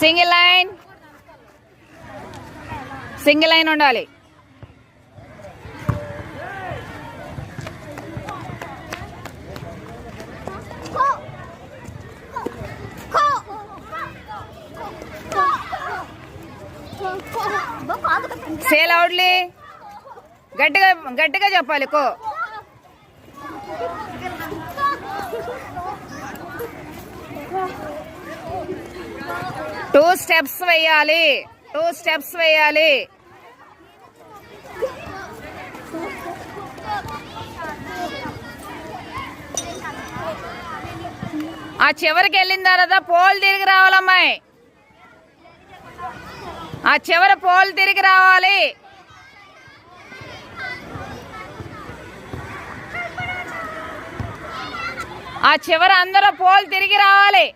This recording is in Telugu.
సింగిల్ లైన్ సింగిల్ లైన్ ఉండాలి సేల్ అవుట్లీ గట్టిగా గట్టిగా చెప్పాలి కో టూ స్టెప్స్ వేయాలి. టూ స్టెప్స్ వేయాలి. ఆ చివరికి వెళ్ళిన తర్వాత పోల్ తిరిగి రావాలమ్మాయి. ఆ చివరి పోల్ తిరిగి రావాలి. ఆ చివర అందరూ పోల్ తిరిగి రావాలి.